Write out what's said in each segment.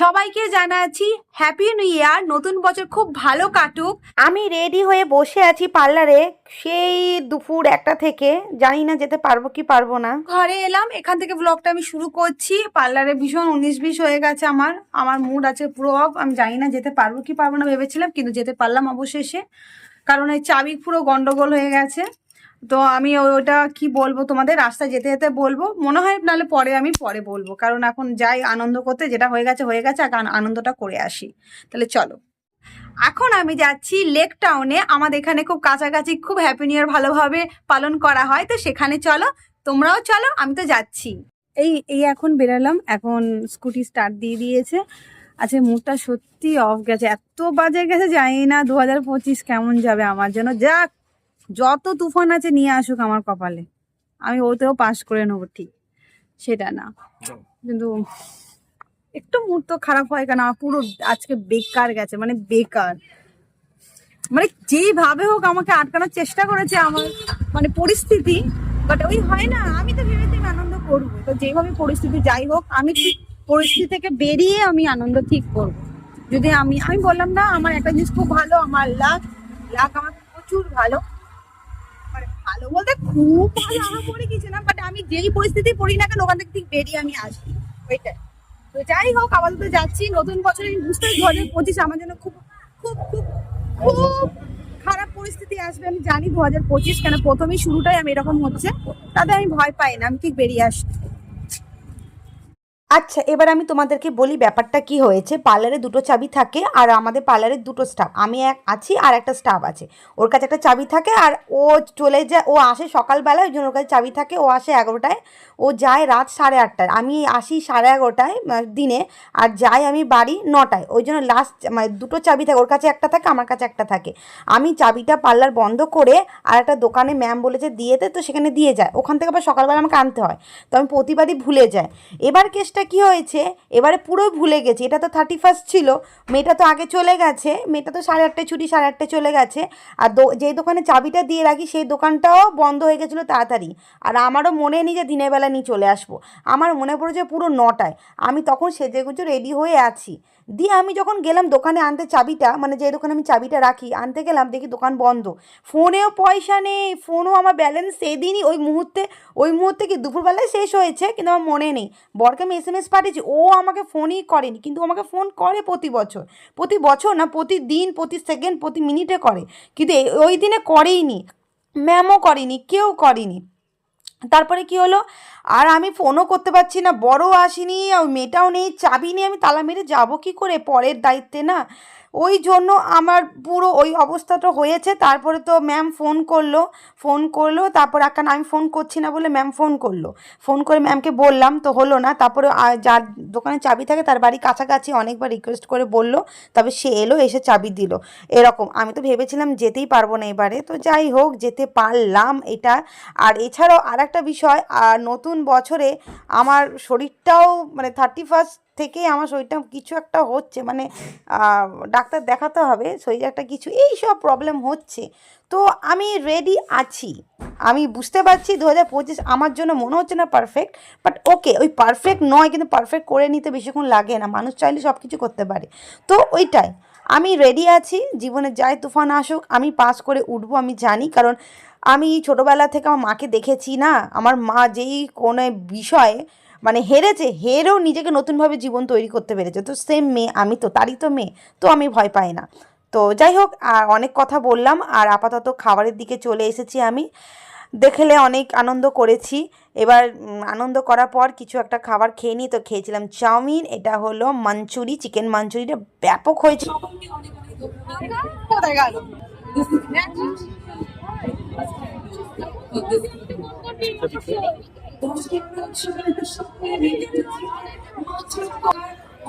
সবাইকে জানাচ্ছি happy new year নতুন বছর খুব ভালো কাটুক। আমি রেডি হয়ে বসে আছি পার্লারে সেই দুপুর একটা থেকে। জানি না যেতে পারব কি পারব না। ঘরে এলাম এখান থেকে ব্লগটা আমি শুরু করছি। পার্লারে ভীষণ উনিশ বিশ হয়ে গেছে আমার। আমার মুড আছে পুরো অফ আমি জানি না যেতে পারব কি পারব না ভেবেছিলাম কিন্তু যেতে পারলাম অবশেষে। কারণ এই চাবি পুরো গন্ডগোল হয়ে গেছে। তো আমি ওটা কি বলব তোমাদের? রাস্তায় যেতে যেতে বলব। মনে হয় নাহলে পরে আমি পরে বলব। কারণ এখন যাই আনন্দ করতে, যেটা হয়ে গেছে হয়ে গেছে আনন্দটা করে আসি। তাহলে চলো। এখন আমি যাচ্ছি লেক টাউনে আমাদের এখানে খুব কাছাকাছি, খুব হ্যাপি নিউ ইয়ার ভালোভাবে পালন করা হয়। তো সেখানে চলো। তোমরাও চলো, আমি তো যাচ্ছি। এই এই এখন বেরালাম। এখন স্কুটি স্টার্ট দিয়ে দিয়েছে। আচ্ছা মুডটা সত্যি অফ গেছে। এত বাজে গেছে জানি না দু হাজার পঁচিশ কেমন যাবে আমার জন্য। যাক যত তুফান আছে নিয়ে আসুক আমার কপালে। আমি ওতেও পাস করে নেব ঠিক। সেটা না। কিন্তু একটু মুড তো খারাপ হয় কেন? আমার পুরো আজকে বেকার গেছে মানে বেকার। মানে যেইভাবে হোক আমাকে আটকানোর চেষ্টা করেছে আমার মানে পরিস্থিতি বাট ওই হয় না আমি তো ভেবেছি আনন্দ করব। তো যেভাবে পরিস্থিতি যাই হোক আমি ঠিক পরিস্থিতি থেকে বেরিয়ে আমি আনন্দ ঠিক করব। যদি আমি আমি বললাম না আমার একটা জিনিস খুব ভালো আমার লাক লাক আমার প্রচুর ভালো। ভালো বলতে খুব ভালো আমার পরে কিছু না বাট আমি যেই পরিস্থিতি পড়ি না কেন, ওখান থেকে ঠিক বেরিয়ে আমি আসি। ওইটাই। তো যাই হোক, আপাতত যাচ্ছি। নতুন বছরে বুঝতে দু হাজার পঁচিশ আমার জন্য খুব খুব খুব খুব খারাপ পরিস্থিতি আসবে। আমি জানি দু হাজার পঁচিশ কেন প্রথমেই শুরুটাই আমি এরকম হচ্ছে, তাতে আমি ভয় পাই না। আমি ঠিক বেরিয়ে আসি আচ্ছা এবার আমি তোমাদেরকে বলি ব্যাপারটা কি হয়েছে। পার্লারে দুটো চাবি থাকে আর আমাদের পার্লারে দুটো স্টাফ। আমি এক আছি আর একটা স্টাফ আছে। ওর কাছে একটা চাবি থাকে আর ও চলে যায়, ও আসে সকালবেলায় ওই জন্য ওর কাছে চাবি থাকে। ও আসে এগারোটায়, ও যায় রাত সাড়ে আটটায়। আমি আসি সাড়ে এগারোটায় দিনে আর যাই আমি বাড়ি নটায়। ওই জন্য লাস্ট মানে দুটো চাবি থাকে। ওর কাছে একটা থাকে, আমার কাছে একটা থাকে। আমি চাবিটা পার্লার বন্ধ করে আর একটা দোকানে ম্যাম বলেছে দিয়েতে তো সেখানে দিয়ে যায়। ওখান থেকে আবার সকালবেলা আমাকে আনতে হয়। তো আমি প্রতিবারই ভুলে যাই। এবার কেসটা কি হয়েছে? এবারে পুরো ভুলে গেছি। এটা তো থার্টি ফার্স্ট ছিল। মেয়েটা তো আগে চলে গেছে। মেয়েটা তো সাড়ে আটটায় ছুটি, সাড়ে আটটায় চলে গেছে। আর যেই দোকানে চাবিটা দিয়ে রাখি, সেই দোকানটাও বন্ধ হয়ে গেছিল তাড়াতাড়ি। আর আমারও মনে নেই যে দিনের বেলা নিয়ে চলে আসব। আমার মনে পড়েছে পুরো নটায়। আমি তখন সেজে সেজেগুজো রেডি হয়ে আছি। দিয়ে আমি যখন গেলাম দোকানে আনতে চাবিটা মানে যে দোকানে আমি চাবিটা রাখি, আনতে গেলাম, দেখি দোকান বন্ধ। ফোনেও পয়সা নেই, ফোনও আমার ব্যালেন্স সেদিনই ওই মুহূর্তে ওই মুহূর্তে কি দুপুরবেলায় শেষ হয়েছে? কিন্তু আমার মনে নেই। বরকে আমি এস পাঠিয়েছি, ও আমাকে ফোনই করেনি। কিন্তু আমাকে ফোন করে প্রতি বছর। প্রতি বছর না, প্রতিদিন, প্রতি সেকেন্ড প্রতি মিনিটে করে। কিন্তু ওই দিনে করেই নি ম্যামও করেনি, কেউ করেনি। তারপরে কি হলো? আর আমি ফোনও করতে পারছি না, বড়ও আসেনি মেয়েটাও নেই, চাবি নিয়ে আমি তালা মেরে যাব কি করে? পরের দায়িত্বে না? ওই জন্য আমার পুরো ওই অবস্থাটা হয়েছে, তারপরে তো ম্যাম ফোন করল ফোন করল, তারপর এখন আমি ফোন করছি না বলে ম্যাম ফোন করল। ফোন করে ম্যামকে বললাম, তো হলো না, তারপরে যার দোকানে চাবি থাকে, তার বাড়ি কাছাকাছি অনেকবার রিকোয়েস্ট করে বলল, তবে সে এলো, এসে চাবি দিল। এরকম, আমি তো ভেবেছিলাম যেতেই পারব না এবারে, তো যাই হোক, যেতে পারলাম এটা। আর এছাড়াও আর একটা বিষয়, আর নতুন বছরে আমার শরীরটাও মানে থার্টি ফার্স্ট থেকে আমার শরীরটা কিছু একটা হচ্ছে মানে ডাক্তার দেখাতে হবে, শরীরে একটা কিছু, এই সব প্রবলেম হচ্ছে। তো আমি রেডি আছি। আমি বুঝতে পারছি দু হাজার পঁচিশ, আমার জন্য মনে হচ্ছে না পারফেক্ট বাট ওকে ওই পারফেক্ট নয়, কিন্তু পারফেক্ট করে নিতে বেশিক্ষণ লাগে না, মানুষ চাইলে সব কিছু করতে পারে। তো ওইটাই, আমি রেডি আছি, জীবনে যাই তুফান আসুক, আমি পাস করে উঠবো, আমি জানি, কারণ আমি ছোটোবেলা থেকে আমার মাকে দেখেছি না, আমার মা যেই কোনো বিষয়ে মানে হেরেছে, হেরেও নিজেকে নতুনভাবে জীবন তৈরি করতে পেরেছে। তো সেম মেয়ে, আমি তো, তারই তো মেয়ে, তো আমি ভয় পাই না। তো যাই হোক, আর অনেক কথা বললাম, আর আপাতত খাবারের দিকে চলে এসেছি আমি। দেখলে অনেক আনন্দ করেছি। এবার আনন্দ করার পর কিছু একটা খাবার খেয়ে নিই। তো খেয়েছিলাম চাউমিন, এটা হলো মাঞ্চুরি, চিকেন মাঞ্চুরিটা ব্যাপক হয়েছে।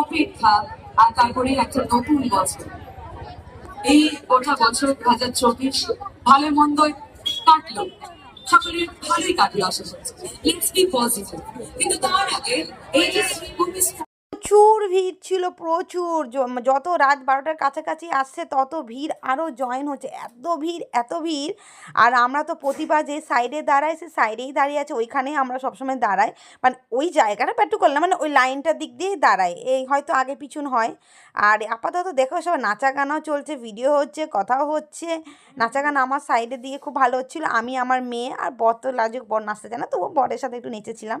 অপেক্ষা আর তারপরে একটা নতুন বছর এই গোটা বছর দু হাজার চব্বিশ ভালো মন্দ কাটলো সকলের ভালোই কাটলো আশা করছি পজিটিভ কিন্তু তার আগে এই যে প্রচুর ভিড় ছিল, প্রচুর। যত রাত বারোটার কাছাকাছি আসছে, তত ভিড় আরও জয়েন হচ্ছে। এত ভিড় এত ভিড়। আর আমরা তো প্রতিবার যে সাইডে দাঁড়াই, সে সাইডেই দাঁড়িয়ে আছে, ওইখানেই আমরা সবসময় দাঁড়াই। মানে ওই জায়গাটা পেট্রো করলাম মানে ওই লাইনটার দিক দিয়েই দাঁড়াই। এই হয়তো আগে পিছন হয়। আর আপাতত দেখো, সব নাচা গানাও চলছে ভিডিও হচ্ছে, কথাও হচ্ছে। নাচা গান আমার সাইডের দিকে খুব ভালো হচ্ছিল। আমি, আমার মেয়ে আর বর তো লাজুক বর নাচতে জানা তো বরের সাথে একটু নেচেছিলাম।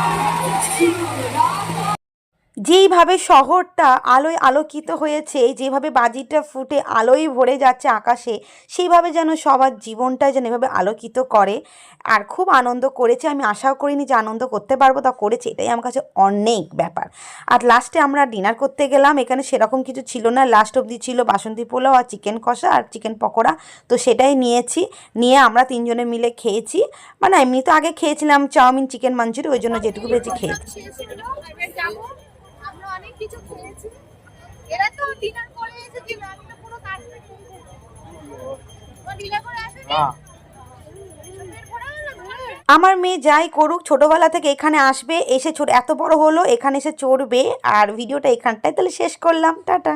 Thank you. যেইভাবে শহরটা আলোয় আলোকিত হয়েছে যেভাবে বাজিটা ফুটে আলোয় ভরে যাচ্ছে আকাশে সেইভাবে যেন সবার জীবনটা যেন এভাবে আলোকিত করে আর খুব আনন্দ করেছে আমি আশাও করিনি যে আনন্দ করতে পারব তা করেছে এটাই আমার কাছে অনেক ব্যাপার আর লাস্টে আমরা ডিনার করতে গেলাম এখানে সেরকম কিছু ছিল না লাস্ট অবধি ছিল বাসন্তী পোলাও আর চিকেন কষা আর চিকেন পকোড়া তো সেটাই নিয়েছি নিয়ে আমরা তিনজনে মিলে খেয়েছি মানে এমনি তো আগে খেয়েছিলাম চাউমিন চিকেন মাঞ্চুরি ওই জন্য যেটুকু পেয়েছি খেয়েছি কিছু খেয়েছি। এরা তো ডিনার করে এসেছিল আমি তো পুরো কাজ ডিনার করে আসেনি। আমার মেয়ে যাই করুক ছোটোবেলা থেকে এখানে আসবে এসে ছোট এত বড় হলো এখানে এসে চড়বে আর ভিডিওটা এখানটায় তাহলে শেষ করলাম টাটা।